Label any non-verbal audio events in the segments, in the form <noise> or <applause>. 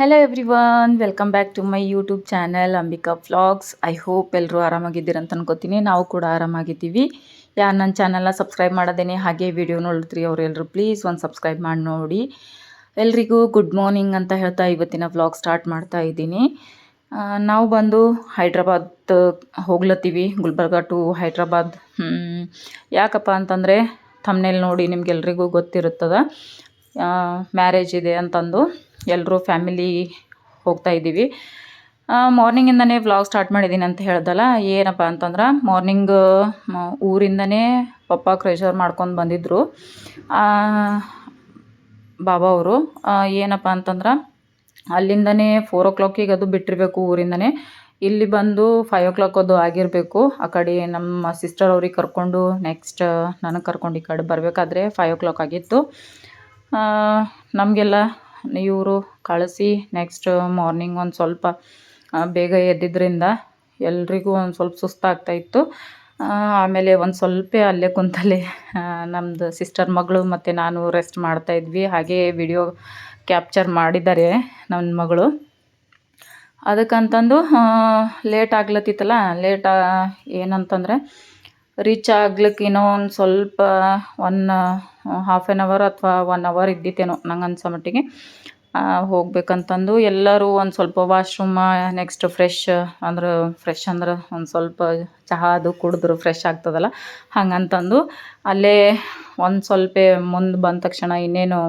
Hello everyone welcome back to my YouTube channel Ambika vlogs I hope ಎಲ್ಲರೂ ಆರಾಮಾಗಿದ್ದೀರಂತ ಅನ್ಕೋತೀನಿ. ನಾವು ಕೂಡ ಆರಾಮಾಗಿದ್ದೀವಿ. ಯಾರು ನನ್ನ ಚಾನಲ್ನ ಸಬ್ಸ್ಕ್ರೈಬ್ ಮಾಡೋದೇನೆ, ಹಾಗೆ ವಿಡಿಯೋ ನೋಡ್ತೀರಿ ಅವರೆಲ್ಲರೂ ಪ್ಲೀಸ್ ಒಂದು ಸಬ್ಸ್ಕ್ರೈಬ್ ಮಾಡಿ ನೋಡಿ. ಎಲ್ರಿಗೂ ಗುಡ್ ಮಾರ್ನಿಂಗ್ ಅಂತ ಹೇಳ್ತಾ ಇವತ್ತಿನ ವ್ಲಾಗ್ ಸ್ಟಾರ್ಟ್ ಮಾಡ್ತಾ ಇದ್ದೀನಿ. ನಾವು ಬಂದು ಹೈದ್ರಾಬಾದ್ ಹೋಗ್ಲತ್ತೀವಿ, ಗುಲ್ಬರ್ಗ ಟು ಹೈದ್ರಾಬಾದ್. ಯಾಕಪ್ಪ ಅಂತಂದರೆ ಥಮ್ನೇಲ್ ನೋಡಿ ನಿಮ್ಗೆಲ್ರಿಗೂ ಗೊತ್ತಿರುತ್ತದ. ಮ್ಯಾರೇಜ್ ಇದೆ ಅಂತಂದು ಎಲ್ಲರೂ ಫ್ಯಾಮಿಲಿ ಹೋಗ್ತಾ ಇದ್ದೀವಿ. ಮಾರ್ನಿಂಗಿಂದನೇ ವ್ಲಾಗ್ ಸ್ಟಾರ್ಟ್ ಮಾಡಿದ್ದೀನಿ ಅಂತ ಹೇಳ್ದಲ್ಲ, ಏನಪ್ಪ ಅಂತಂದ್ರೆ ಮಾರ್ನಿಂಗ್ ಊರಿಂದನೇ ಪಪ್ಪ ಕ್ರೆಷರ್ ಮಾಡ್ಕೊಂಡು ಬಂದಿದ್ದರು ಬಾಬಾ ಅವರು. ಏನಪ್ಪ ಅಂತಂದ್ರೆ ಅಲ್ಲಿಂದನೇ ಫೋರ್ ಓ ಕ್ಲಾಕಿಗೆ ಅದು ಬಿಟ್ಟಿರಬೇಕು ಊರಿಂದನೇ. ಇಲ್ಲಿ ಬಂದು ಫೈವ್ ಓ ಕ್ಲಾಕ್ ಅದು ಆಗಿರಬೇಕು. ಆ ಕಡೆ ನಮ್ಮ ಸಿಸ್ಟರ್ ಅವ್ರಿಗೆ ಕರ್ಕೊಂಡು ನೆಕ್ಸ್ಟ್ ನನಗೆ ಕರ್ಕೊಂಡು ಈ ಕಡೆ ಬರಬೇಕಾದ್ರೆ ಫೈವ್ ಓ ಕ್ಲಾಕ್ ಆಗಿತ್ತು. ನಮಗೆಲ್ಲ ಇವರು ಕಳಿಸಿ ನೆಕ್ಸ್ಟ್ ಮಾರ್ನಿಂಗ್ ಒಂದು ಸ್ವಲ್ಪ ಬೇಗ ಎದ್ದಿದ್ದರಿಂದ ಎಲ್ರಿಗೂ ಒಂದು ಸ್ವಲ್ಪ ಸುಸ್ತಾಗ್ತಾ ಇತ್ತು. ಆ, ಆಮೇಲೆ ಒಂದು ಸ್ವಲ್ಪ ಅಲ್ಲೇ ಕುಂತಲ್ಲಿ ನಮ್ಮದು ಸಿಸ್ಟರ್ ಮಗಳು ಮತ್ತು ನಾನು ರೆಸ್ಟ್ ಮಾಡ್ತಾ ಇದ್ವಿ. ಹಾಗೆ ವಿಡಿಯೋ ಕ್ಯಾಪ್ಚರ್ ಮಾಡಿದ್ದಾರೆ ನನ್ನ ಮಗಳು. ಅದಕ್ಕಂತಂದು ಲೇಟ್ ಆಗ್ಲತ್ತಿತ್ತಲ್ಲ ಲೇಟ್ ಏನಂತಂದರೆ ರೀಚ್ ಆಗ್ಲಿಕ್ಕೆ ಇನ್ನೂ ಒಂದು ಸ್ವಲ್ಪ ಒನ್ ಹಾಫ್ ಆನ್ ಅವರ್ ಅಥವಾ ಒನ್ ಅವರ್ ಇದ್ದಿತ್ತೇನೋ ನಂಗೆ ಅನ್ಸೋ ಮಟ್ಟಿಗೆ. ಹೋಗ್ಬೇಕಂತಂದು ಎಲ್ಲರೂ ಒಂದು ಸ್ವಲ್ಪ ವಾಶ್ರೂಮ್ ನೆಕ್ಸ್ಟ್ ಫ್ರೆಶ್ ಅಂದ್ರೆ ಫ್ರೆಶ್ ಅಂದ್ರೆ ಒಂದು ಸ್ವಲ್ಪ ಚಹಾ ಅದು ಕುಡಿದ್ರು ಫ್ರೆಶ್ ಆಗ್ತದಲ್ಲ. ಹಂಗಂತಂದು ಅಲ್ಲೇ ಒಂದು ಸ್ವಲ್ಪ ಮುಂದೆ ಬಂದ ತಕ್ಷಣ ಇನ್ನೇನು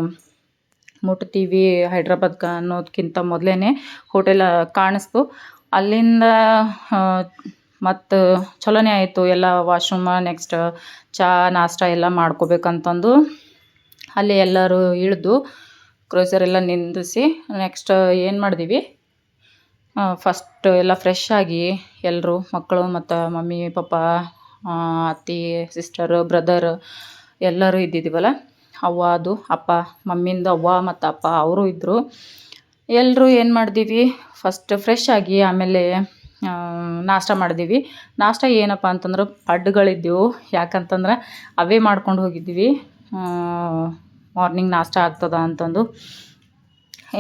ಮುಟ್ತೀವಿ ಹೈದ್ರಾಬಾದ್ಗೆ ಅನ್ನೋದಕ್ಕಿಂತ ಮೊದಲೇ ಹೋಟೆಲ್ ಕಾಣಿಸ್ತು. ಅಲ್ಲಿಂದ ಮತ್ತು ಚಲೋನೇ ಆಯಿತು. ಎಲ್ಲ ವಾಶ್ರೂಮ ನೆಕ್ಸ್ಟ್ ಚಾ, ನಾಷ್ಟ ಎಲ್ಲ ಮಾಡ್ಕೋಬೇಕಂತಂದು ಅಲ್ಲಿ ಎಲ್ಲರೂ ಇಳಿದು ಕ್ರೋಸರ್ ಎಲ್ಲ ನಿಂದಿಸಿ ನೆಕ್ಸ್ಟ್ ಏನು ಮಾಡಿದ್ವಿ? ಫಸ್ಟ್ ಎಲ್ಲ ಫ್ರೆಶ್ ಆಗಿ ಎಲ್ಲರೂ ಮಕ್ಕಳು ಮತ್ತು ಮಮ್ಮಿ, ಪಪ್ಪ ಅತ್ತಿ ಸಿಸ್ಟರ್ ಬ್ರದರ್ ಎಲ್ಲರೂ ಇದ್ದಿದ್ದೀವಲ್ಲ ಅವ್ವ, ಅದು, ಅಪ್ಪ, ಮಮ್ಮಿಂದ ಅವ್ವ ಮತ್ತು ಅಪ್ಪ, ಅವರು ಇದ್ದರು ಎಲ್ಲರೂ ಏನು ಮಾಡಿದೀವಿ? ಫಸ್ಟ್ ಫ್ರೆಶ್ ಆಗಿ ಆಮೇಲೆ ನಾಷ್ಟ ಮಾಡಿದ್ದೀವಿ. ನಾಷ್ಟ ಏನಪ್ಪ ಅಂತಂದ್ರೆ ಪಡ್ಡುಗಳಿದ್ದವು ಯಾಕಂತಂದ್ರೆ ಅವೇ ಮಾಡ್ಕೊಂಡು ಹೋಗಿದ್ವಿ ಮಾರ್ನಿಂಗ್ ನಾಷ್ಟ ಆಗ್ತದ ಅಂತಂದು.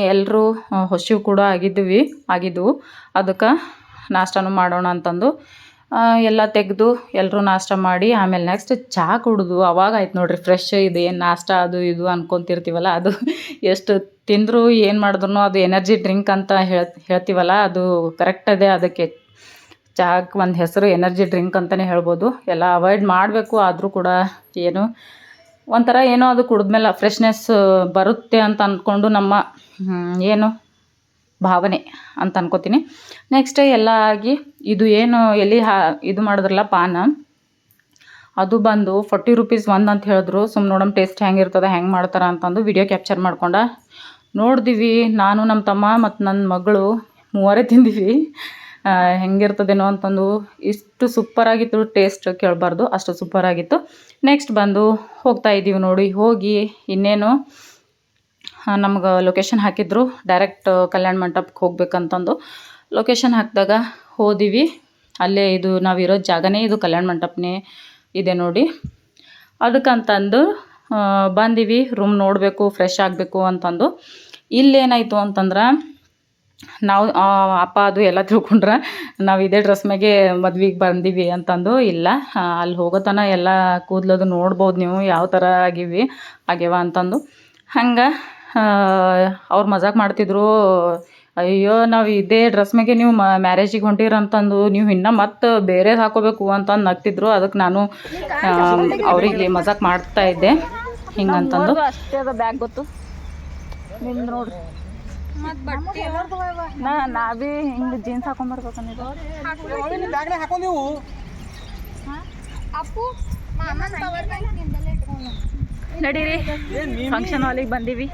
ಎಲ್ಲರೂ ಹೊಸಿವು ಕೂಡ ಆಗಿದ್ವಿ ಆಗಿದ್ದವು ಅದಕ್ಕೆ ನಾಷ್ಟನೂ ಮಾಡೋಣ ಅಂತಂದು ಎಲ್ಲ ತೆಗೆದು ಎಲ್ಲರೂ ನಾಷ್ಟ ಮಾಡಿ, ಆಮೇಲೆ ನೆಕ್ಸ್ಟ್ ಚಹಾ ಕುಡಿದು, ಅವಾಗ ಆಯ್ತು ನೋಡಿರಿ ಫ್ರೆಶ್ ಇದು ಏನು ನಾಷ್ಟ ಅದು ಇದು ಅನ್ಕೊತಿರ್ತೀವಲ್ಲ, ಅದು ಎಷ್ಟು ತಿಂದರೂ ಏನು ಮಾಡಿದ್ರು ಅದು ಎನರ್ಜಿ ಡ್ರಿಂಕ್ ಅಂತ ಹೇಳ್, ಹೇಳ್ತೀವಲ್ಲ, ಅದು ಕರೆಕ್ಟ್ ಅದೇ ಅದಕ್ಕೆ. ಚಹಾಕ್ಕೆ ಒಂದು ಹೆಸರು ಎನರ್ಜಿ ಡ್ರಿಂಕ್ ಅಂತಲೇ ಹೇಳ್ಬೋದು. ಎಲ್ಲ ಅವಾಯ್ಡ್ ಮಾಡಬೇಕು ಆದರೂ ಕೂಡ ಏನು, ಒಂಥರ ಏನೋ ಅದು ಕುಡಿದ್ಮೇಲೆ ಫ್ರೆಶ್ನೆಸ್ ಬರುತ್ತೆ ಅಂತ ಅಂದ್ಕೊಂಡು ನಮ್ಮ ಏನು ಭಾವನೆ ಅಂತ ಅನ್ಕೋತೀನಿ. ನೆಕ್ಸ್ಟ್ ಎಲ್ಲ ಆಗಿ ಇದು ಏನು ಎಲ್ಲಿ ಹಾ ಇದು ಮಾಡಿದ್ರಲ್ಲ ಪಾನ? ಅದು ಬಂದು ಫೋರ್ಟಿ ರುಪೀಸ್ ಒಂದು ಅಂತ ಹೇಳಿದ್ರು. ಸುಮ್ಮನೆ ನೋಡಮ್ ಟೇಸ್ಟ್ ಹೆಂಗಿರ್ತದೆ ಹೆಂಗೆ ಮಾಡ್ತಾರೆ ಅಂತಂದು ವಿಡಿಯೋ ಕ್ಯಾಪ್ಚರ್ ಮಾಡ್ಕೊಂಡ. ನೋಡಿದ್ವಿ, ನಾನು ನಮ್ಮ ತಮ್ಮ ಮತ್ತು ನನ್ನ ಮಗಳು ಮೂವರೇ ತಿಂದಿವಿ. ಹೆಂಗಿರ್ತದೇನೋ ಅಂತಂದು ಇಷ್ಟು ಸೂಪರಾಗಿತ್ತು ಟೇಸ್ಟ್ ಕೇಳಬಾರ್ದು, ಅಷ್ಟು ಸೂಪರಾಗಿತ್ತು ನೆಕ್ಸ್ಟ್ ಬಂದು ಹೋಗ್ತಾ ಇದ್ದೀವಿ ನೋಡಿ, ಹೋಗಿ ಇನ್ನೇನು ನಮ್ಗೆ ಲೊಕೇಶನ್ ಹಾಕಿದ್ರು. ಡೈರೆಕ್ಟ್ ಕಲ್ಯಾಣ ಮಂಟಪಕ್ಕೆ ಹೋಗ್ಬೇಕಂತಂದು. ಲೊಕೇಶನ್ ಹಾಕಿದಾಗ ಹೋದಿವಿ. ಅಲ್ಲೇ ಇದು ನಾವಿರೋ ಜಾಗನೇ ಇದು ಕಲ್ಯಾಣ ಮಂಟಪನೇ ಇದೆ ನೋಡಿ. ಅದಕ್ಕಂತಂದು ಬಂದೀವಿ. ರೂಮ್ ನೋಡಬೇಕು ಫ್ರೆಶ್ ಆಗಬೇಕು ಅಂತಂದು. ಇಲ್ಲೇನಾಯಿತು ಅಂತಂದ್ರೆ, ನಾವು ಅಪ್ಪ ಅದು ಎಲ್ಲ ತಿಳ್ಕೊಂಡ್ರೆ, ನಾವು ಇದೇ ಡ್ರೆಸ್ ಮ್ಯಾಗೆ ಮದ್ವೆಗೆ ಬಂದೀವಿ ಅಂತಂದು ಇಲ್ಲ. ಅಲ್ಲಿ ಅಲ್ಲಿ ಹೋಗೋತನ ಎಲ್ಲ ಕೂದಲದು ನೋಡ್ಬೋದು ನೀವು, ಯಾವ ಥರ ಆಗಿವಿ, ಆಗ್ಯವ ಅಂತಂದು. ಹಂಗೆ ಅವ್ರು ಮಜಾಕ್ ಮಾಡ್ತಿದ್ರು. ಅಯ್ಯೋ ನಾವು ಇದೇ ಡ್ರೆಸ್ ಮ್ಯಾಗೆ ನೀವು ಮ್ಯಾರೇಜಿಗೆ ಹೊಂಟಿರ ಅಂತಂದು ನೀವು ಇನ್ನೂ ಮತ್ತೆ ಬೇರೆ ಹಾಕೋಬೇಕು ಅಂತಂದು ನಗ್ತಿದ್ರು. ಅದಕ್ಕೆ ನಾನು ಅವರಿಗೆ ಮಜಾಕ್ ಮಾಡ್ತಾ ಇದ್ದೆ. ಹಿಂಗಂತಂದು. ಅಷ್ಟೇ ಅದ ಬ್ಯಾಗ್ ಗೊತ್ತು. ನಿಮ್ದು ನೋಡ್ರಿ. ನಾ ನಾ ಬಿ ಹಿಂಗೆ ಜೀನ್ಸ್ ಹಾಕೊಂಬರ್ಬೇಕಂದಿದ್ದು ನಡೀರಿ. ಫಂಕ್ಷನ್ ಹಾಲಿಗೆ ಬಂದೀವಿ.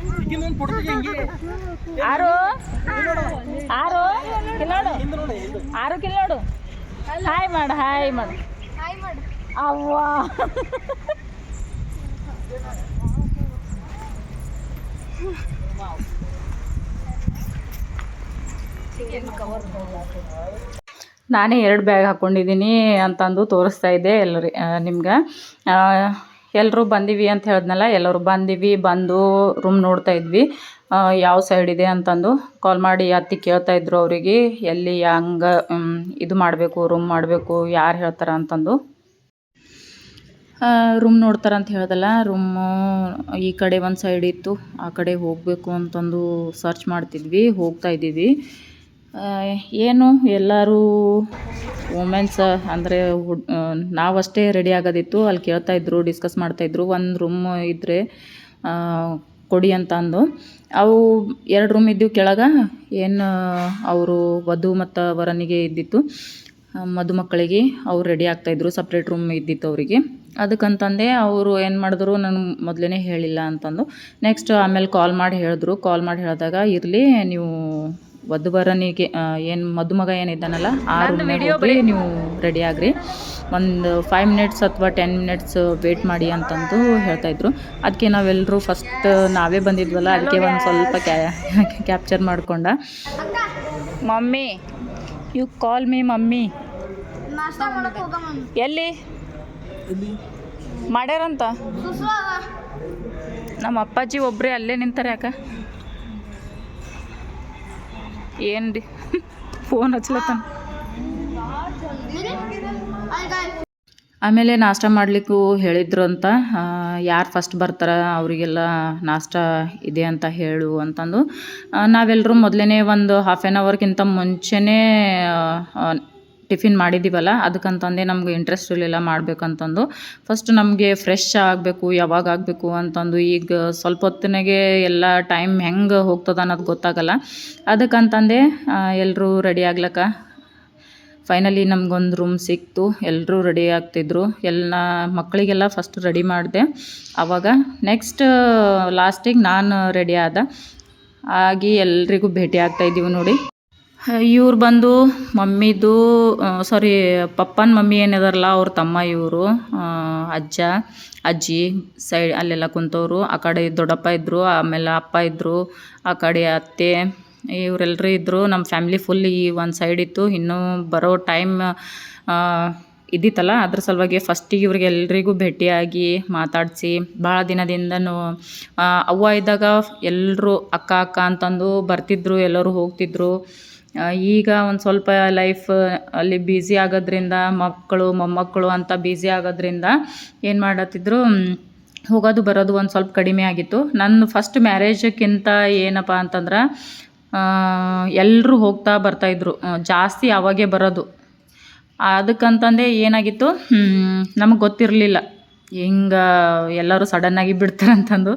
ಆರು. ಆರು. ಕಿಲೋಡು ಆರು ಕಿಲೋಡು ಹಾಯ್ ಮಾಡು ಹಾಯ್ ಮಾಡು. ಅವ್ವ. ನಾನೇ ಎರಡು ಬ್ಯಾಗ್ ಹಾಕೊಂಡಿದ್ದೀನಿ ಅಂತಂದು ತೋರಿಸ್ತಾ ಇದ್ದೆ ಎಲ್ಲರಿ ನಿಮ್ಗೆ. ಎಲ್ಲರೂ ಬಂದೀವಿ ಅಂತ ಹೇಳಿದ್ನಲ್ಲ, ಎಲ್ಲರೂ ಬಂದೀವಿ, ಬಂದು ರೂಮ್ ನೋಡ್ತಾ ಇದ್ವಿ. ಯಾವ ಸೈಡ್ ಇದೆ ಅಂತಂದು ಕಾಲ್ ಮಾಡಿ ಅತ್ತಿ ಕೇಳ್ತಾ ಇದ್ರು ಅವರಿಗೆ, ಎಲ್ಲಿ ಹಂಗೆ ಇದು ಮಾಡಬೇಕು ರೂಮ್ ಮಾಡಬೇಕು, ಯಾರು ಹೇಳ್ತಾರೆ ಅಂತಂದು. ರೂಮ್ ನೋಡ್ತಾರಂತ ಹೇಳ್ದಲ್ಲ ರೂಮು ಈ ಕಡೆ ಒಂದು ಸೈಡ್ ಇತ್ತು, ಆ ಕಡೆ ಹೋಗಬೇಕು ಅಂತಂದು ಸರ್ಚ್ ಮಾಡ್ತಿದ್ವಿ, ಹೋಗ್ತಾ ಇದ್ದೀವಿ. ಏನು ಎಲ್ಲರೂ ವುಮೆನ್ಸ್ ಅಂದರೆ ಹುಡ್ ನಾವಷ್ಟೇ ರೆಡಿ ಆಗೋದಿತ್ತು. ಅಲ್ಲಿ ಕೇಳ್ತಾಯಿದ್ರು ಡಿಸ್ಕಸ್ ಮಾಡ್ತಾಯಿದ್ರು ಒಂದು ರೂಮ್ ಇದ್ದರೆ ಕೊಡಿ ಅಂತ ಅಂದು. ಅವು ಎರಡು ರೂಮ್ ಇದ್ದು ಕೆಳಗೆ, ಏನು ಅವರು ವಧು ಮತ್ತು ವರನಿಗೆ ಇದ್ದಿತ್ತು. ಮದುಮಕ್ಕಳಿಗೆ ಅವ್ರು ರೆಡಿ ಆಗ್ತಾಯಿದ್ರು ಸಪ್ರೇಟ್ ರೂಮ್ ಇದ್ದಿತ್ತು ಅವರಿಗೆ. ಅದಕ್ಕಂತಂದೆ ಅವರು ಏನು ಮಾಡಿದ್ರು, ನಾನು ಮೊದಲೇ ಹೇಳಿಲ್ಲ ಅಂತಂದು. ನೆಕ್ಸ್ಟ್ ಆಮೇಲೆ ಕಾಲ್ ಮಾಡಿ ಹೇಳಿದ್ರು. ಕಾಲ್ ಮಾಡಿ ಹೇಳಿದಾಗ, ಇರಲಿ, ನೀವು ವಧುವರನಿಗೆ ಏನು ಮದುಮಗ ಏನಿದ್ದಾನಲ್ಲ ಆ ರೂಮ್ನಾಗ ಹೋಗಿ ನೀವು ರೆಡಿ ಆಗ್ರಿ. ಒಂದು ಫೈವ್ ಮಿನಿಟ್ಸ್ ಅಥವಾ ಟೆನ್ ಮಿನಿಟ್ಸ್ ವೇಟ್ ಮಾಡಿ ಅಂತಂದು ಹೇಳ್ತಾಯಿದ್ರು ಅದಕ್ಕೆ ನಾವೆಲ್ಲರೂ ಫಸ್ಟ್ ನಾವೇ ಬಂದಿದ್ವಲ್ಲ ಅದಕ್ಕೆ ಒಂದು ಸ್ವಲ್ಪ ಕ್ಯಾಪ್ಚರ್ <laughs> ಮಾಡಿಕೊಂಡ. Mummy you call me mummy. ಎಲ್ಲಿ? ಮಾಡ್ಯಾರಂತ? ನಮ್ಮ ಅಪ್ಪಾಜಿ ಒಬ್ಬರೇ ಅಲ್ಲೇ ನಿಂತಾರೆ ಯಾಕ ಏನು ರೀ ಫೋನ್ ಹಚ್ಲತ್ತಾನ. ಆಮೇಲೆ ನಾಷ್ಟ ಮಾಡಲಿಕ್ಕೂ ಹೇಳಿದ್ರು ಅಂತ ಯಾರು ಫಸ್ಟ್ ಬರ್ತಾರ, ಅವರಿಗೆಲ್ಲ ನಾಷ್ಟ ಇದೆ ಅಂತ ಹೇಳು ಅಂತಂದು. ನಾವೆಲ್ಲರೂ ಮೊದಲೇ ಒಂದು ಹಾಫ್ ಆ್ಯನ್ ಅವರ್ಗಿಂತ ಮುಂಚೆನೇ ಟಿಫಿನ್ ಮಾಡಿದ್ದೀವಲ್ಲ, ಅದಕ್ಕಂತಂದೆ ನಮ್ಗೆ ಇಂಟ್ರೆಸ್ಟ್ ಇರಲಿಲ್ಲ ಮಾಡಬೇಕಂತಂದು. ಫಸ್ಟ್ ನಮಗೆ ಫ್ರೆಶ್ ಆಗಬೇಕು, ಯಾವಾಗ ಆಗಬೇಕು ಅಂತಂದು ಈಗ ಸ್ವಲ್ಪ ಹೊತ್ತಿನಾಗೆ ಎಲ್ಲ ಟೈಮ್ ಹೆಂಗೆ ಹೋಗ್ತದೆ ಅನ್ನೋದು ಗೊತ್ತಾಗಲ್ಲ. ಅದಕ್ಕಂತಂದೆ ಎಲ್ಲರೂ ರೆಡಿ ಆಗ್ಲಕ್ಕ. ಫೈನಲಿ ನಮಗೊಂದು ರೂಮ್ ಸಿಕ್ತು ಎಲ್ಲರೂ ರೆಡಿ ಆಗ್ತಿದ್ರು. ಎಲ್ಲ ಮಕ್ಕಳಿಗೆಲ್ಲ ಫಸ್ಟ್ ರೆಡಿ ಮಾಡಿದೆ. ಆವಾಗ ನೆಕ್ಸ್ಟ್ ಲಾಸ್ಟಿಗೆ ನಾನು ರೆಡಿ ಆದ. ಆಗಿ ಎಲ್ರಿಗೂ ಭೇಟಿ ಆಗ್ತಾ ಇದ್ದೀವಿ ನೋಡಿ. ಇವ್ರು ಬಂದು ಮಮ್ಮಿದು ಸಾರಿ ಪಪ್ಪನ ಮಮ್ಮಿ ಏನಿದಾರಲ್ಲ, ಅವ್ರ ತಮ್ಮ ಇವರು ಅಜ್ಜ, ಅಜ್ಜಿ ಸೈಡ್ ಅಲ್ಲೆಲ್ಲ ಕುಂತವರು. ಆ ಕಡೆ ದೊಡ್ಡಪ್ಪ ಇದ್ದರು ಆಮೇಲೆ ಅಪ್ಪ ಇದ್ದರು ಆ ಕಡೆ ಅತ್ತೆ ಇವರೆಲ್ಲರೂ ಇದ್ದರು ನಮ್ಮ ಫ್ಯಾಮ್ಲಿ ಫುಲ್ ಈ ಒಂದು ಸೈಡ್ ಇತ್ತು. ಇನ್ನೂ ಬರೋ ಟೈಮ್ ಇದ್ದಿತ್ತಲ್ಲ ಅದ್ರ ಸಲುವಾಗಿ ಫಸ್ಟಿಗೆ ಇವ್ರಿಗೆ ಎಲ್ರಿಗೂ ಭೇಟಿಯಾಗಿ ಮಾತಾಡಿಸಿ, ಭಾಳ ದಿನದಿಂದನೂ ಅವ್ವ ಇದ್ದಾಗ ಎಲ್ಲರೂ ಅಕ್ಕ ಅಕ್ಕ ಅಂತಂದು ಬರ್ತಿದ್ರು, ಎಲ್ಲರೂ ಹೋಗ್ತಿದ್ರು. ಈಗ ಒಂದು ಸ್ವಲ್ಪ ಲೈಫ್ ಅಲ್ಲಿ ಬ್ಯುಸಿ ಆಗೋದ್ರಿಂದ, ಮಕ್ಕಳು, ಮೊಮ್ಮಕ್ಕಳು ಅಂತ ಬ್ಯುಸಿ ಆಗೋದ್ರಿಂದ ಏನು ಮಾಡತ್ತಿದ್ರು ಹೋಗೋದು ಬರೋದು ಒಂದು ಸ್ವಲ್ಪ ಕಡಿಮೆ ಆಗಿತ್ತು. ನನ್ನ ಫಸ್ಟ್ ಮ್ಯಾರೇಜಕ್ಕಿಂತ ಏನಪ್ಪ ಅಂತಂದ್ರೆ ಎಲ್ಲರೂ ಹೋಗ್ತಾ ಬರ್ತಾಯಿದ್ರು ಜಾಸ್ತಿ ಅವಾಗೇ ಬರೋದು. ಅದಕ್ಕಂತಂದೇ ಏನಾಗಿತ್ತು ನಮಗೆ ಗೊತ್ತಿರಲಿಲ್ಲ. ಹಿಂಗೆ ಎಲ್ಲರೂ ಸಡನ್ನಾಗಿ ಬಿಡ್ತಾರಂತಂದು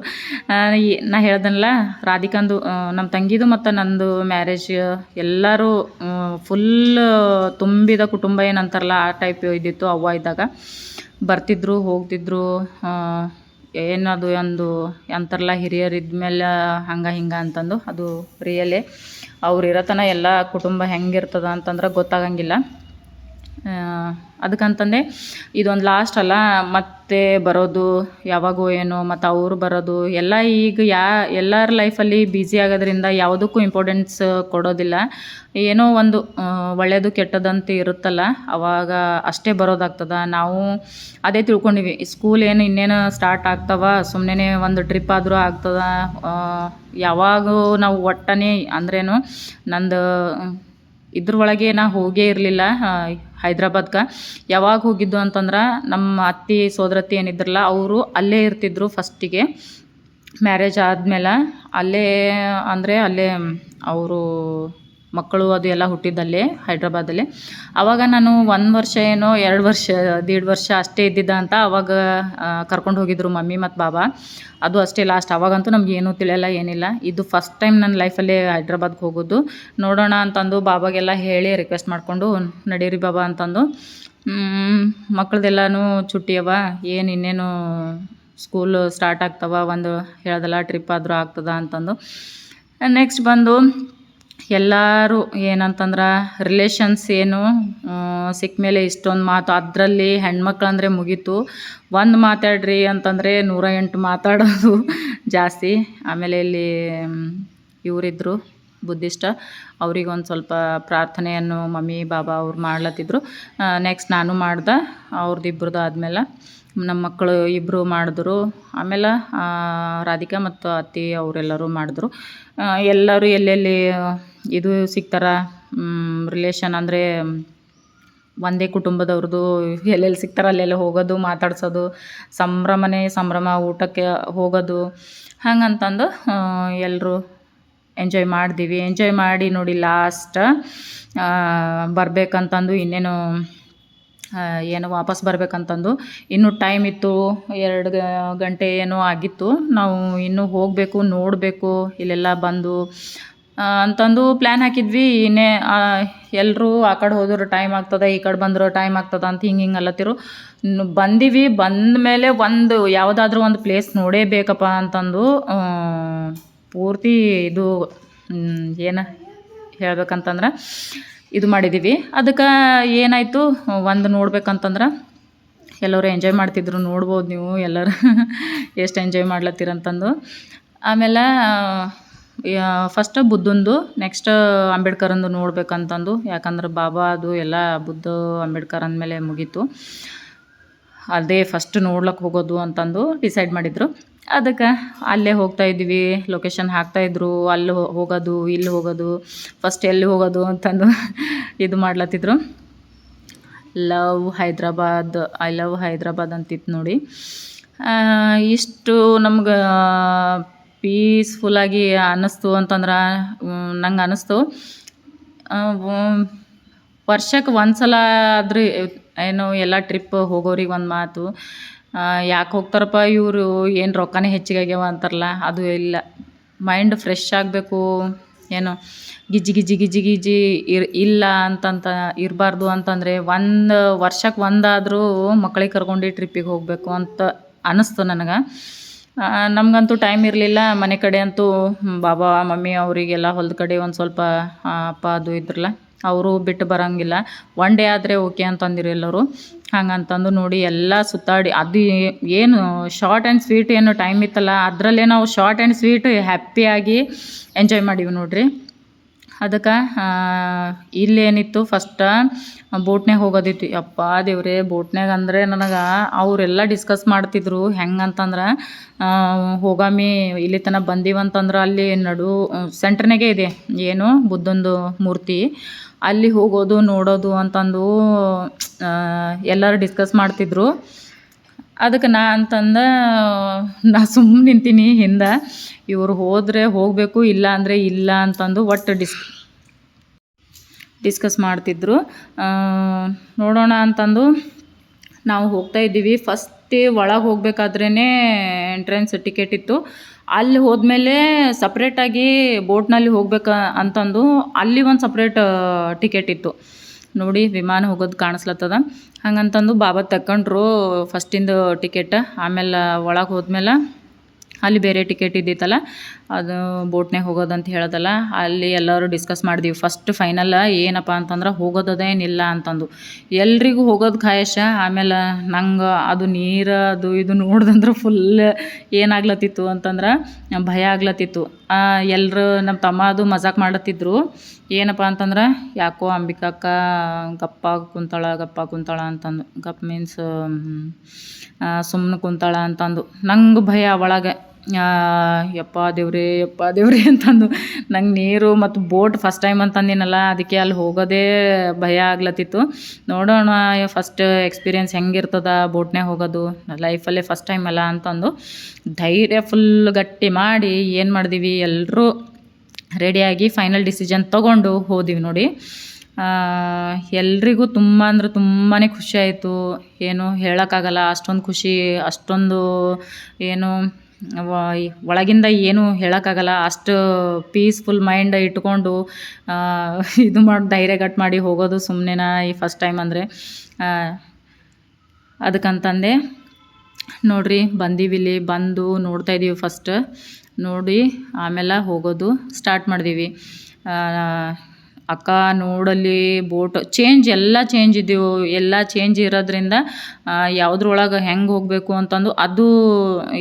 ನಾ ಹೇಳ್ದನಲ್ಲ, ರಾಧಿಕಾಂದು ನಮ್ಮ ತಂಗಿದು ಮತ್ತು ನಂದು ಮ್ಯಾರೇಜ್ ಎಲ್ಲರೂ ಫುಲ್ ತುಂಬಿದ ಕುಟುಂಬ ಏನಂತಾರಲ್ಲ, ಆ ಟೈಪ್ ಇದ್ದಿತ್ತು ಅವ್ವ ಇದ್ದಾಗ. ಬರ್ತಿದ್ರು, ಹೋಗ್ತಿದ್ರು ಏನದು ಒಂದು ಅಂತಾರಲ್ಲ ಹಿರಿಯರು ಇದ್ಮೇಲೆ ಹಂಗೆ ಹಿಂಗೆ ಅಂತಂದು, ಅದು ರಿಯಲೇ ಅವ್ರು ಇರತನ ಎಲ್ಲ ಕುಟುಂಬ ಹೆಂಗಿರ್ತದ ಅಂತಂದ್ರೆ ಗೊತ್ತಾಗಂಗಿಲ್ಲ. ಅದಕ್ಕಂತಂದೆ ಇದೊಂದು ಲಾಸ್ಟ್ ಅಲ್ಲ, ಮತ್ತೆ ಬರೋದು ಯಾವಾಗೋ ಏನೋ, ಮತ್ತು ಅವರು ಬರೋದು, ಎಲ್ಲ ಈಗ ಯಾ, ಎಲ್ಲರ ಲೈಫಲ್ಲಿ ಬ್ಯುಸಿ ಆಗೋದ್ರಿಂದ ಯಾವುದಕ್ಕೂ ಇಂಪಾರ್ಟೆನ್ಸ್ ಕೊಡೋದಿಲ್ಲ. ಏನೋ ಒಂದು ಒಳ್ಳೆಯದು ಕೆಟ್ಟದಂತ ಇರುತ್ತಲ್ಲ, ಅವಾಗ ಅಷ್ಟೇ ಬರೋದಾಗ್ತದ. ನಾವು ಅದೇ ತಿಳ್ಕೊಂಡಿವಿ ಸ್ಕೂಲ್ ಏನು ಇನ್ನೇನು ಸ್ಟಾರ್ಟ್ ಆಗ್ತವ ಸುಮ್ಮನೆ ಒಂದು ಟ್ರಿಪ್ ಆದರೂ ಆಗ್ತದ ಯಾವಾಗೂ ನಾವು ಒಟ್ಟನೇ ಅಂದ್ರೇನು, ನಂದು ಇದ್ರೊಳಗೆ ನಾ ಹೋಗೇ ಇರಲಿಲ್ಲ ಹೈದ್ರಾಬಾದ್ಗೆ. ಯಾವಾಗ ಹೋಗಿದ್ದು ಅಂತಂದ್ರೆ ನಮ್ಮ ಅತ್ತಿ, ಸೋದರತ್ತಿ ಏನಿದ್ರಲ್ಲ, ಅವರು ಅಲ್ಲೇ ಇರ್ತಿದ್ರು ಫಸ್ಟಿಗೆ. ಮ್ಯಾರೇಜ್ ಆದಮೇಲೆ ಅಲ್ಲೇ, ಅಂದರೆ ಅಲ್ಲೇ ಅವರು ಮಕ್ಕಳು ಅದು ಎಲ್ಲ ಹುಟ್ಟಿದ್ದಲ್ಲೇ ಹೈದ್ರಾಬಾದಲ್ಲಿ ಆವಾಗ ನಾನು ಒಂದು ವರ್ಷ ಏನೋ ಎರಡು ವರ್ಷ, ದೀಡ್ ವರ್ಷ ಅಷ್ಟೇ ಇದ್ದಿದ್ದ ಅಂತ ಆವಾಗ ಕರ್ಕೊಂಡು ಹೋಗಿದ್ರು ಮಮ್ಮಿ ಮತ್ತು ಬಾಬಾ. ಅದು ಅಷ್ಟೇ ಲಾಸ್ಟ್ ಆವಾಗಂತೂ ನಮ್ಗೆ ಏನೂ ತಿಳಿಯಲ್ಲ, ಏನಿಲ್ಲ. ಇದು ಫಸ್ಟ್ ಟೈಮ್ ನನ್ನ ಲೈಫಲ್ಲಿ ಹೈದ್ರಾಬಾದ್ಗೆ ಹೋಗೋದು. ನೋಡೋಣ ಅಂತಂದು ಬಾಬಾಗೆಲ್ಲ ಹೇಳಿ ರಿಕ್ವೆಸ್ಟ್ ಮಾಡಿಕೊಂಡು, ನಡೀರಿ ಬಾಬಾ ಅಂತಂದು. ಮಕ್ಕಳದೆಲ್ಲನೂ ಅವ. ಏನು ಇನ್ನೇನು ಸ್ಕೂಲು ಸ್ಟಾರ್ಟ್ ಆಗ್ತವ, ಒಂದು ಹೇಳ್ದಲ್ಲ ಟ್ರಿಪ್ ಆದರೂ ಆಗ್ತದ ಅಂತಂದು. ನೆಕ್ಸ್ಟ್ ಬಂದು ಎಲ್ಲರೂ ಏನಂತಂದ್ರೆ ರಿಲೇಷನ್ಸ್ ಏನು ಸಿಕ್ಕ ಮೇಲೆ ಇಷ್ಟೊಂದು ಮಾತು, ಅದರಲ್ಲಿ ಹೆಣ್ಮಕ್ಳು ಅಂದರೆ ಮುಗೀತು. ಒಂದು ಮಾತಾಡ್ರಿ ಅಂತಂದರೆ ನೂರ ಎಂಟು ಮಾತಾಡೋದು <laughs> ಜಾಸ್ತಿ. ಆಮೇಲೆ ಇಲ್ಲಿ ಇವರಿದ್ದರು ಬುದ್ಧಿಷ್ಟ ಅವ್ರಿಗೊಂದು ಸ್ವಲ್ಪ ಪ್ರಾರ್ಥನೆಯನ್ನು ಮಮ್ಮಿ, ಬಾಬಾ ಅವ್ರು ಮಾಡ್ಲತ್ತಿದ್ರು. ನೆಕ್ಸ್ಟ್ ನಾನು ಮಾಡ್ದೆ ಅವ್ರದ್ದು ಇಬ್ರದ್ದು ಆದಮೇಲೆ. ನಮ್ಮ ಮಕ್ಕಳು ಇಬ್ಬರು ಮಾಡಿದ್ರು. ಆಮೇಲೆ ರಾಧಿಕಾ ಮತ್ತು ಅತ್ತಿ ಅವರೆಲ್ಲರೂ ಮಾಡಿದ್ರು. ಎಲ್ಲರೂ ಎಲ್ಲೆಲ್ಲಿ ಇದು ಸಿಗ್ತಾರ ರಿಲೇಷನ್ ಅಂದರೆ ಒಂದೇ ಕುಟುಂಬದವ್ರದ್ದು, ಎಲ್ಲೆಲ್ಲಿ ಸಿಗ್ತಾರ ಅಲ್ಲೆಲ್ಲ ಹೋಗೋದು, ಮಾತಾಡ್ಸೋದು, ಸಂಭ್ರಮನೇ ಸಂಭ್ರಮ, ಊಟಕ್ಕೆ ಹೋಗೋದು. ಹಂಗಂತಂದು ಎಲ್ಲರೂ ಎಂಜಾಯ್ ಮಾಡಿದೀವಿ. ಎಂಜಾಯ್ ಮಾಡಿ ನೋಡಿ ಲಾಸ್ಟ್ ಬರಬೇಕಂತಂದು ಇನ್ನೇನು ಏನು ವಾಪಸ್ ಬರಬೇಕಂತಂದು ಇನ್ನೂ ಟೈಮ್ ಇತ್ತು, ಎರಡು ಗಂಟೆ ಏನೋ ಆಗಿತ್ತು. ನಾವು ಇನ್ನೂ ಹೋಗಬೇಕು, ನೋಡಬೇಕು, ಇಲ್ಲೆಲ್ಲ ಬಂದು ಅಂತಂದು ಪ್ಲ್ಯಾನ್ ಹಾಕಿದ್ವಿ ಇನ್ನೇ ಎಲ್ಲರೂ ಆ ಕಡೆ ಹೋದ್ರೆ ಟೈಮ್ ಆಗ್ತದೆ ಈ ಕಡೆ ಬಂದ್ರೆ ಟೈಮ್ ಆಗ್ತದೆ ಅಂತ ಹಿಂಗೆ ಹಿಂಗೆ ಅಲ್ಲತ್ತಿರು. ಬಂದೀವಿ ಬಂದ ಮೇಲೆ ಒಂದು ಯಾವುದಾದ್ರೂ ಒಂದು ಪ್ಲೇಸ್ ನೋಡೇಬೇಕಪ್ಪ ಅಂತಂದು ಆ, ಪೂರ್ತಿ ಇದು ಏನು ಹೇಳ್ಬೇಕಂತಂದ್ರೆ ಇದು ಮಾಡಿದ್ದೀವಿ ಅದಕ್ಕೆ ಏನಾಯಿತು ಒಂದು ನೋಡ್ಬೇಕಂತಂದ್ರೆ ಎಲ್ಲರೂ ಎಂಜಾಯ್ ಮಾಡ್ತಿದ್ರು ನೋಡ್ಬೋದು ನೀವು ಎಲ್ಲರೂ. <laughs> ಎಷ್ಟು ಎಂಜಾಯ್ ಮಾಡ್ಲತ್ತೀರಂತಂದು. ಆಮೇಲೆ ಫಸ್ಟ್ ಬುದ್ಧಂದು ನೆಕ್ಸ್ಟ್ ಅಂಬೇಡ್ಕರಂದು ನೋಡ್ಬೇಕಂತಂದು. ಯಾಕಂದ್ರೆ ಬಾಬಾ ಅದು ಎಲ್ಲ ಬುದ್ಧ ಅಂಬೇಡ್ಕರ್ ಅಂದಮೇಲೆ ಮುಗೀತು. ಅದೇ ಫಸ್ಟ್ ನೋಡ್ಲಕ್ಕೆ ಹೋಗೋದು ಅಂತಂದು ಡಿಸೈಡ್ ಮಾಡಿದರು. ಅದಕ್ಕೆ ಅಲ್ಲೇ ಹೋಗ್ತಾ ಇದ್ವಿ ಲೊಕೇಶನ್ ಹಾಕ್ತಾಯಿದ್ರು ಅಲ್ಲಿ ಹೋಗೋದು, ಇಲ್ಲಿ ಹೋಗೋದು ಫಸ್ಟ್ ಎಲ್ಲಿ ಹೋಗೋದು ಅಂತಂದು <laughs> ಇದು ಮಾಡ್ಲತ್ತಿದ್ರು. Love Hyderabad, I love Hyderabad ಅಂತಿತ್ತು ನೋಡಿ. ಇಷ್ಟು ನಮ್ಗೆ ಪೀಸ್ಫುಲ್ಲಾಗಿ ಅನ್ನಿಸ್ತು ಅಂತಂದ್ರೆ ನಂಗೆ ಅನ್ನಿಸ್ತು. ವರ್ಷಕ್ಕೆ ಒಂದು ಸಲ ಆದ್ರೂ ಏನು ಎಲ್ಲ ಟ್ರಿಪ್ ಹೋಗೋರಿಗೆ ಒಂದು ಮಾತು. ಯಾಕೆ ಹೋಗ್ತಾರಪ್ಪ ಇವರು? ಏನು ರೊಕ್ಕನೇ ಹೆಚ್ಚಿಗೆ ಆಗ್ಯಾವ ಅಂತಾರಲ್ಲ, ಅದು ಇಲ್ಲ. ಮೈಂಡ್ ಫ್ರೆಶ್ ಆಗಬೇಕು, ಏನು ಗಿಜ್ಜಿ ಗಿಜ್ಜಿ ಗಿಜ್ಜಿ ಗಿಜಿ ಇರ್, ಇಲ್ಲ ಅಂತಂತ ಇರಬಾರ್ದು ಅಂತಂದರೆ ಒಂದು ವರ್ಷಕ್ಕೆ ಒಂದಾದರೂ ಮಕ್ಕಳಿಗೆ ಕರ್ಕೊಂಡು ಟ್ರಿಪ್ಪಿಗೆ ಹೋಗಬೇಕು ಅಂತ ಅನ್ನಿಸ್ತು ನನಗೆ. ನಮಗಂತೂ ಟೈಮ್ ಇರಲಿಲ್ಲ. ಮನೆ ಕಡೆ ಅಂತೂ ಬಾಬಾ, ಮಮ್ಮಿ ಅವರಿಗೆಲ್ಲ ಹೊಲದ ಕಡೆ ಒಂದು ಸ್ವಲ್ಪ ಅಪ್ಪ ಅದು ಇದ್ರಲ್ಲ, ಅವರು ಬಿಟ್ಟು ಬರೋಂಗಿಲ್ಲ. ಒನ್ ಡೇ ಆದರೆ ಓಕೆ ಅಂತಂದಿರು ಎಲ್ಲರೂ. ಹಂಗಂತಂದು ನೋಡಿ ಎಲ್ಲ ಸುತ್ತಾಡಿ, ಅದು ಏನು ಶಾರ್ಟ್ ಆ್ಯಂಡ್ ಸ್ವೀಟ್ ಏನು ಟೈಮ್ ಇತ್ತಲ್ಲ, ಅದರಲ್ಲೇ ನಾವು ಶಾರ್ಟ್ ಆ್ಯಂಡ್ ಸ್ವೀಟ್ ಹ್ಯಾಪಿಯಾಗಿ ಎಂಜಾಯ್ ಮಾಡೀವಿ ನೋಡ್ರಿ. ಅದಕ್ಕೆ ಇಲ್ಲೇನಿತ್ತು ಫಸ್ಟ ಬೋಟ್ನ್ಯಾಗ ಹೋಗೋದಿತ್ತು. ಯಪ್ಪ ದೇವ್ರೆ, ಬೋಟ್ನ್ಯಾಗ ಅಂದರೆ ನನಗೆ ಅವರೆಲ್ಲ ಡಿಸ್ಕಸ್ ಮಾಡ್ತಿದ್ರು, ಹೆಂಗಂತಂದ್ರೆ ಹೋಗಾಮಿ ಇಲ್ಲಿ ತನಕ ಬಂದೀವಂತಂದ್ರೆ ಅಲ್ಲಿ ನಡು ಸೆಂಟ್ರ್ನಾಗೆ ಇದೆ, ಏನು, ಬುದ್ಧಂದು ಮೂರ್ತಿ. ಅಲ್ಲಿ ಹೋಗೋದು, ನೋಡೋದು ಅಂತಂದು ಎಲ್ಲರೂ ಡಿಸ್ಕಸ್ ಮಾಡ್ತಿದ್ರು. ಅದಕ್ಕೆ ನಾ ಅಂತಂದ, ನಾ ಸುಮ್ಮನೆ ನಿಂತೀನಿ ಹಿಂದೆ. ಇವರು ಹೋದರೆ ಹೋಗಬೇಕು, ಇಲ್ಲ ಅಂದರೆ ಇಲ್ಲ ಅಂತಂದು ಒಟ್ಟು ಡಿಸ್ ಡಿಸ್ಕಸ್ ಮಾಡ್ತಿದ್ರು. ನೋಡೋಣ ಅಂತಂದು ನಾವು ಹೋಗ್ತಾ ಇದ್ದೀವಿ. ಫಸ್ಟೇ ಒಳಗೆ ಹೋಗಬೇಕಾದ್ರೇ ಎಂಟ್ರೆನ್ಸ್ ಟಿಕೆಟ್ ಇತ್ತು. ಅಲ್ಲಿ ಹೋದ್ಮೇಲೆ ಸಪ್ರೇಟಾಗಿ ಬೋಟ್ನಲ್ಲಿ ಹೋಗ್ಬೇಕು ಅಂತಂದು ಅಲ್ಲಿ ಒಂದು ಸಪ್ರೇಟ್ ಟಿಕೆಟ್ ಇತ್ತು. ನೋಡಿ ವಿಮಾನ ಹೋಗೋದು ಕಾಣಿಸ್ಲತ್ತದ. ಹಂಗಂತಂದು ಬಾಬಾ ತಕ್ಕೊಂಡ್ರು ಫಸ್ಟಿಂದು ಟಿಕೆಟ್ ಆಮೇಲೆ ಒಳಗೆ ಹೋದ್ಮೇಲೆ ಅಲ್ಲಿ ಬೇರೆ ಟಿಕೆಟ್ ಇದ್ದಿತ್ತಲ್ಲ ಅದು ಬೋಟ್ನ್ಯಾಗ ಹೋಗೋದಂತ ಹೇಳೋದಲ್ಲ, ಅಲ್ಲಿ ಎಲ್ಲರೂ ಡಿಸ್ಕಸ್ ಮಾಡಿದ್ವಿ. ಫಸ್ಟ್ ಫೈನಲ್ ಏನಪ್ಪ ಅಂತಂದ್ರೆ ಹೋಗೋದದೇನಿಲ್ಲ ಅಂತಂದು. ಎಲ್ರಿಗೂ ಹೋಗೋದು ಖಾಯಶ, ಆಮೇಲೆ ನಂಗೆ ಅದು ನೀರು ಅದು ಇದು ನೋಡ್ದಂದ್ರೆ ಫುಲ್ ಏನಾಗ್ಲತ್ತಿತ್ತು ಅಂತಂದ್ರೆ ಭಯ ಆಗ್ಲತ್ತಿತ್ತು. ಎಲ್ಲರೂ ನಮ್ಮ ತಮ್ಮ ಅದು ಮಜಾಕ್ ಮಾಡತ್ತಿದ್ರು. ಏನಪ್ಪ ಅಂತಂದ್ರೆ ಯಾಕೋ ಅಂಬಿಕಾಕ್ಕ ಗಪ್ಪ ಕುಂತಾಳ ಗಪ್ಪ ಕುಂತಾಳ ಅಂತಂದು. ಗಪ್ ಮೀನ್ಸ್ ಸುಮ್ಮನೆ ಕುಂತಾಳ ಅಂತಂದು. ನಂಗೆ ಭಯ ಒಳಗೆ ಯಪ್ಪ ದೇವ್ರೇ ಯಪ್ಪ ದೇವ್ರೇ <laughs> ಅಂತಂದು. ನಂಗೆ ನೀರು ಮತ್ತು ಬೋಟ್ ಫಸ್ಟ್ ಟೈಮ್ ಅಂತಂದಿನಲ್ಲ, ಅದಕ್ಕೆ ಅಲ್ಲಿ ಹೋಗೋದೇ ಭಯ ಆಗ್ಲತ್ತಿತ್ತು. ನೋಡೋಣ ಫಸ್ಟ್ ಎಕ್ಸ್ಪೀರಿಯೆನ್ಸ್ ಹೆಂಗಿರ್ತದ ಬೋಟ್ನ್ಯಾಗ ಹೋಗೋದು ಲೈಫಲ್ಲೇ ಫಸ್ಟ್ ಟೈಮ್ ಅಲ್ಲ ಅಂತಂದು. ಧೈರ್ಯ ಫುಲ್ ಗಟ್ಟಿ ಮಾಡಿ ಏನು ಮಾಡಿದ್ವಿ ಎಲ್ಲರೂ ರೆಡಿಯಾಗಿ ಫೈನಲ್ ಡಿಸಿಷನ್ ತೊಗೊಂಡು ಹೋದಿವಿ ನೋಡಿ. ಎಲ್ರಿಗೂ ತುಂಬ ಅಂದ್ರೆ ತುಂಬಾ ಖುಷಿ ಆಯಿತು. ಏನು ಹೇಳೋಕ್ಕಾಗಲ್ಲ, ಅಷ್ಟೊಂದು ಖುಷಿ, ಅಷ್ಟೊಂದು ಏನು ಒಳಗಿಂದ ಏನೂ ಹೇಳೋಕ್ಕಾಗಲ್ಲ, ಅಷ್ಟು ಪೀಸ್ಫುಲ್ ಮೈಂಡ್ ಇಟ್ಕೊಂಡು ಇದು ಮಾಡಿ, ಧೈರ್ಯ ಕಟ್ ಮಾಡಿ ಹೋಗೋದು ಸುಮ್ಮನೆನಾ ಈ ಫಸ್ಟ್ ಟೈಮ್ ಅಂದರೆ. ಅದಕ್ಕಂತಂದೆ ನೋಡ್ರಿ ಬಂದೀವಿ ಇಲ್ಲಿ, ಬಂದು ನೋಡ್ತಾ ಇದ್ದೀವಿ ಫಸ್ಟ್ ನೋಡಿ ಆಮೇಲೆ ಹೋಗೋದು ಸ್ಟಾರ್ಟ್ ಮಾಡಿದೀವಿ. ಅಕ್ಕ ನೋಡಲ್ಲಿ ಬೋಟ್ ಚೇಂಜ್ ಎಲ್ಲ ಚೇಂಜ್ ಇದ್ದೀವು. ಎಲ್ಲ ಚೇಂಜ್ ಇರೋದ್ರಿಂದ ಯಾವುದ್ರೊಳಗೆ ಹೆಂಗೆ ಹೋಗಬೇಕು ಅಂತಂದು ಅದು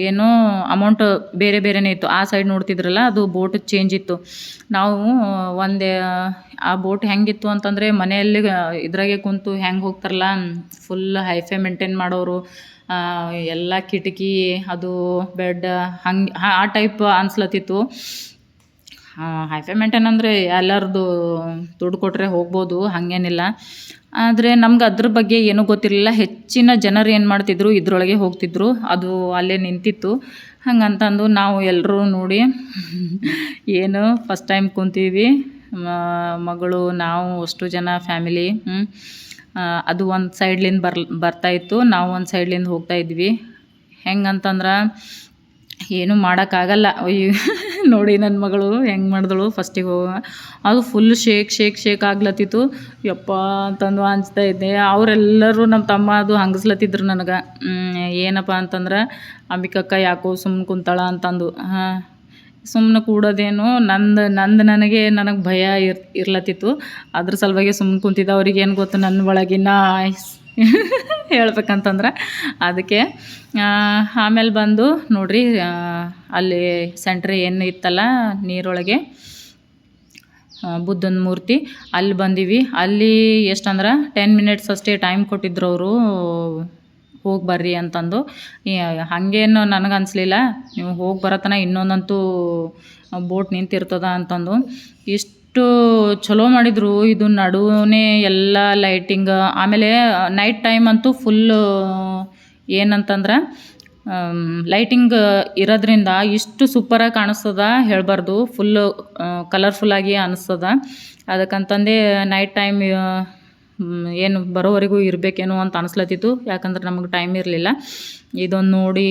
ಏನೋ ಅಮೌಂಟ್ ಬೇರೆ ಬೇರೆನೇ ಇತ್ತು. ಆ ಸೈಡ್ ನೋಡ್ತಿದ್ರಲ್ಲ, ಅದು ಬೋಟ್ ಚೇಂಜ್ ಇತ್ತು. ನಾವು, ಒಂದೇ, ಆ ಬೋಟ್ ಹೆಂಗಿತ್ತು ಅಂತಂದರೆ, ಮನೆಯಲ್ಲಿ ಇದ್ರಾಗೆ ಕುಂತು ಹೆಂಗೆ ಹೋಗ್ತಾರಲ್ಲ ಫುಲ್ ಹೈಫೈ ಮೇಂಟೈನ್ ಮಾಡೋರು ಎಲ್ಲ ಕಿಟಕಿ, ಅದು ಬೆಡ್ ಹಂಗೆ, ಆ ಟೈಪ್ ಅನ್ಸ್ಲತ್ತಿತ್ತು. ಹೈಫೈ ಮೇಂಟೈನ್ ಅಂದರೆ ಎಲ್ಲರದು ದುಡ್ಡು ಕೊಟ್ಟರೆ ಹೋಗ್ಬೋದು, ಹಾಗೇನಿಲ್ಲ. ಆದರೆ ನಮ್ಗೆ ಅದ್ರ ಬಗ್ಗೆ ಏನೂ ಗೊತ್ತಿರಲಿಲ್ಲ. ಹೆಚ್ಚಿನ ಜನರು ಏನು ಮಾಡ್ತಿದ್ರು, ಇದ್ರೊಳಗೆ ಹೋಗ್ತಿದ್ರು. ಅದು ಅಲ್ಲೇ ನಿಂತಿತ್ತು. ಹಂಗಂತಂದು ನಾವು ಎಲ್ಲರೂ ನೋಡಿ <laughs> ಏನು ಫಸ್ಟ್ ಟೈಮ್ ಕುಂತೀವಿ. ಮಗಳು, ನಾವು, ಅಷ್ಟು ಜನ ಫ್ಯಾಮಿಲಿ ಅದು ಒಂದು ಸೈಡ್ಲಿಂದ ಬರ್ ಬರ್ತಾಯಿತ್ತು ನಾವು ಒಂದು ಸೈಡ್ಲಿಂದ ಹೋಗ್ತಾ ಇದ್ವಿ. ಹೆಂಗಂತಂದ್ರೆ ಏನೂ ಮಾಡೋಕ್ಕಾಗಲ್ಲ. ನೋಡಿ ನನ್ನ ಮಗಳು ಹೆಂಗೆ ಮಾಡಿದಳು ಫಸ್ಟಿಗೆ ಹೋಗ ಅದು ಫುಲ್ ಶೇಕ್ ಶೇಕ್ ಶೇಕ್ ಆಗ್ಲತ್ತಿತ್ತು. ಯಪ್ಪ ಅಂತಂದು ಅನಿಸ್ತಾ ಇದ್ದೆ. ಅವರೆಲ್ಲರೂ ನಮ್ಮ ತಮ್ಮ ಅದು ಹಂಗಸ್ಲತ್ತಿದ್ರು ನನಗೆ. ಏನಪ್ಪ ಅಂತಂದ್ರೆ, ಅಂಬಿಕಕ್ಕ ಯಾಕೋ ಸುಮ್ಮನೆ ಕುಂತಾಳ ಅಂತಂದು. ಹಾಂ ಸುಮ್ಮನೆ ಕೂಡೋದೇನು ನಂದು ನಂದು ನನಗೆ ನನಗೆ ಭಯ ಇರ್, ಇರ್ಲತ್ತಿತ್ತು. ಅದ್ರ ಸಲುವಾಗಿ ಸುಮ್ಮನೆ ಕುಂತಿದ್ದ ಅವ್ರಿಗೆ ಏನು ಗೊತ್ತು? ನನ್ನ ಒಳಗಿನ <laughs> ಹೇಳ್ಬೇಕಂತಂದ್ರೆ ಅದಕ್ಕೆ ಆಮೇಲೆ ಬಂದು ನೋಡ್ರಿ ಅಲ್ಲಿ ಸೆಂಟ್ರ್ ಏನು ಇತ್ತಲ್ಲ ನೀರೊಳಗೆ ಬುದ್ಧನ ಮೂರ್ತಿ, ಅಲ್ಲಿ ಬಂದೀವಿ. ಅಲ್ಲಿ ಎಷ್ಟಂದ್ರೆ ಟೆನ್ ಮಿನಿಟ್ಸ್ ಅಷ್ಟೇ ಟೈಮ್ ಕೊಟ್ಟಿದ್ರು ಅವರು, ಹೋಗಿ ಬರ್ರಿ ಅಂತಂದು. ಹಾಗೇನು ನನಗೆ ಅನಿಸ್ಲಿಲ್ಲ. ನೀವು ಹೋಗಿ ಬರತನ ಇನ್ನೊಂದಂತೂ ಬೋಟ್ ನಿಂತಿರ್ತದ ಅಂತಂದು. ಇಷ್ಟು ಚಲೋ ಮಾಡಿದರು ಇದು ನಡುವೆ ಎಲ್ಲ ಲೈಟಿಂಗ್ ಆಮೇಲೆ ನೈಟ್ ಟೈಮ್ ಅಂತೂ ಫುಲ್ ಏನಂತಂದ್ರೆ ಲೈಟಿಂಗ್ ಇರೋದ್ರಿಂದ ಇಷ್ಟು ಸೂಪರಾಗಿ ಕಾಣಿಸ್ತದ ಹೇಳಬಾರ್ದು. ಫುಲ್ಲು ಕಲರ್ಫುಲ್ಲಾಗಿ ಅನಿಸ್ತದ. ಅದಕ್ಕಂತಂದೇ ನೈಟ್ ಟೈಮ್ ಏನು ಬರೋವರೆಗೂ ಇರಬೇಕೇನೋ ಅಂತ ಅನಿಸ್ಲತ್ತಿತ್ತು. ಯಾಕಂದ್ರೆ ನಮಗೆ ಟೈಮ್ ಇರಲಿಲ್ಲ. ಇದೊಂದು ನೋಡಿ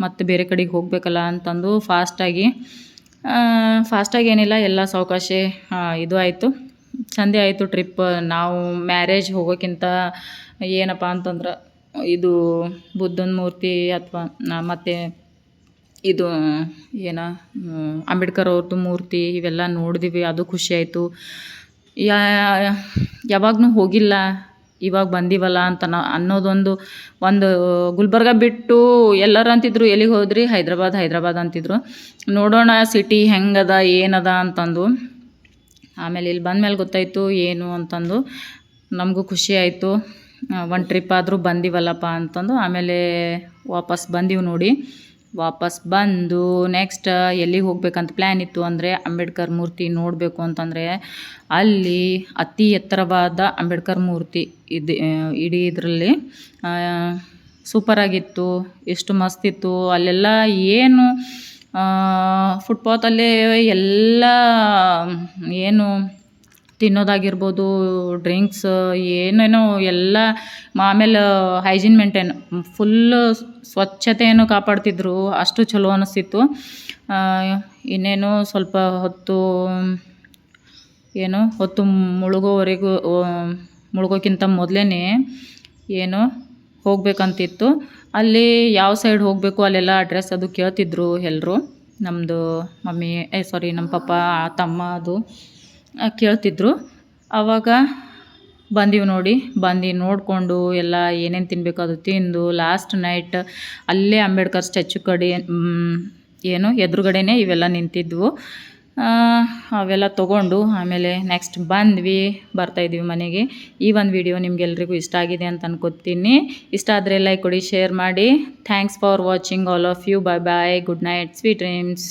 ಮತ್ತೆ ಬೇರೆ ಕಡೆಗೆ ಹೋಗಬೇಕಲ್ಲ ಅಂತಂದು ಫಾಸ್ಟಾಗಿ ಫಾಸ್ಟಾಗಿ ಏನಿಲ್ಲ, ಎಲ್ಲ ಸಾವಕಾಶ ಇದು ಆಯಿತು. ಚಂದೇ ಆಯಿತು ಟ್ರಿಪ್ ನಾವು ಮ್ಯಾರೇಜ್ ಹೋಗೋಕ್ಕಿಂತ ಏನಪ್ಪ ಅಂತಂದ್ರೆ, ಇದು ಬುದ್ಧನ ಮೂರ್ತಿ ಅಥವಾ ಮತ್ತು ಇದು ಏನ, ಅಂಬೇಡ್ಕರ್ ಅವ್ರದ್ದು ಮೂರ್ತಿ ಇವೆಲ್ಲ ನೋಡಿದ್ವಿ, ಅದು ಖುಷಿ ಆಯಿತು. ಯಾ ಯಾವಾಗೂ ಹೋಗಿಲ್ಲ ಇವಾಗ ಬಂದೀವಲ್ಲ ಅಂತ ನಾ ಅನ್ನೋದೊಂದು ಒಂದು ಗುಲ್ಬರ್ಗ ಬಿಟ್ಟು ಎಲ್ಲರೂ ಅಂತಿದ್ರು, ಎಲ್ಲಿಗೆ ಹೋದ್ರಿ? ಹೈದ್ರಾಬಾದ್ ಹೈದ್ರಾಬಾದ್ ಅಂತಿದ್ರು. ನೋಡೋಣ ಸಿಟಿ ಹೆಂಗದ, ಏನದ ಅಂತಂದು. ಆಮೇಲೆ ಇಲ್ಲಿ ಬಂದಮೇಲೆ ಗೊತ್ತಾಯಿತು ಏನು ಅಂತಂದು. ನಮಗೂ ಖುಷಿ ಆಯಿತು. ಒಂದು ಟ್ರಿಪ್ ಆದರೂ ಬಂದೀವಲ್ಲಪ್ಪ ಅಂತಂದು. ಆಮೇಲೆ ವಾಪಸ್ ಬಂದೀವಿ ನೋಡಿ. ವಾಪಸ್ ಬಂದು ನೆಕ್ಸ್ಟ್ ಎಲ್ಲಿಗೆ ಹೋಗ್ಬೇಕಂತ ಪ್ಲ್ಯಾನ್ ಇತ್ತು ಅಂದರೆ ಅಂಬೇಡ್ಕರ್ ಮೂರ್ತಿ ನೋಡಬೇಕು ಅಂತಂದರೆ ಅಲ್ಲಿ ಅತಿ ಎತ್ತರವಾದ ಅಂಬೇಡ್ಕರ್ ಮೂರ್ತಿ ಇದೆ ಇಡೀ ಇದರಲ್ಲಿ ಸೂಪರಾಗಿತ್ತು ಎಷ್ಟು ಮಸ್ತಿತ್ತು ಅಲ್ಲೆಲ್ಲ ಏನು ಫುಟ್ಪಾತಲ್ಲಿ ಎಲ್ಲ, ಏನು ತಿನ್ನೋದಾಗಿರ್ಬೋದು ಡ್ರಿಂಕ್ಸ್ ಏನೇನೋ ಎಲ್ಲ ಆಮೇಲೆ ಹೈಜೀನ್ ಮೇಂಟೈನ್ ಫುಲ್ಲು ಸ್ವಚ್ಛತೆಯನ್ನು ಕಾಪಾಡ್ತಿದ್ರು, ಅಷ್ಟು ಚಲೋ ಅನಿಸ್ತಿತ್ತು. ಇನ್ನೇನು ಸ್ವಲ್ಪ ಹೊತ್ತು, ಏನು, ಹೊತ್ತು ಮುಳುಗೋವರೆಗೂ ಮುಳುಗೋಕ್ಕಿಂತ ಮೊದಲೇ ಏನು ಹೋಗಬೇಕಂತಿತ್ತು. ಅಲ್ಲಿ ಯಾವ ಸೈಡ್ ಹೋಗಬೇಕು, ಅಲ್ಲೆಲ್ಲ ಅಡ್ರೆಸ್ ಅದು ಕೇಳ್ತಿದ್ರು ಎಲ್ಲರೂ ನಮ್ಮದು ಮಮ್ಮಿ, ಏ ಸಾರಿ ನಮ್ಮ ಪಪ್ಪ ತಮ್ಮ ಅದು. ಆ, ಕೇಳ್ತಿದ್ರು. ಆವಾಗ ಬಂದೀವಿ ನೋಡಿ ಬಂದು ನೋಡಿಕೊಂಡು ಎಲ್ಲ ಏನೇನು ತಿನ್ನಬೇಕು ಅದು ತಿಂದು ಲಾಸ್ಟ್ ನೈಟ್ ಅಲ್ಲೇ ಅಂಬೇಡ್ಕರ್ ಸ್ಟ್ಯಾಚು ಕಡೆ ಏನು ಎದುರುಗಡೆನೇ ಇವೆಲ್ಲ ನಿಂತಿದ್ವು. ಅವೆಲ್ಲ ತೊಗೊಂಡು ಆಮೇಲೆ ನೆಕ್ಸ್ಟ್ ಬಂದ್ವಿ ಬರ್ತಾಯಿದ್ವಿ ಮನೆಗೆ. ಈ ಒಂದು ವಿಡಿಯೋ ನಿಮಗೆಲ್ರಿಗೂ ಇಷ್ಟ ಆಗಿದೆ ಅಂತ ಅನ್ಕೋತೀನಿ. ಇಷ್ಟ ಆದರೆ ಲೈಕ್ ಕೊಡಿ ಶೇರ್ ಮಾಡಿ. Thanks for watching all of you bye bye good night sweet dreams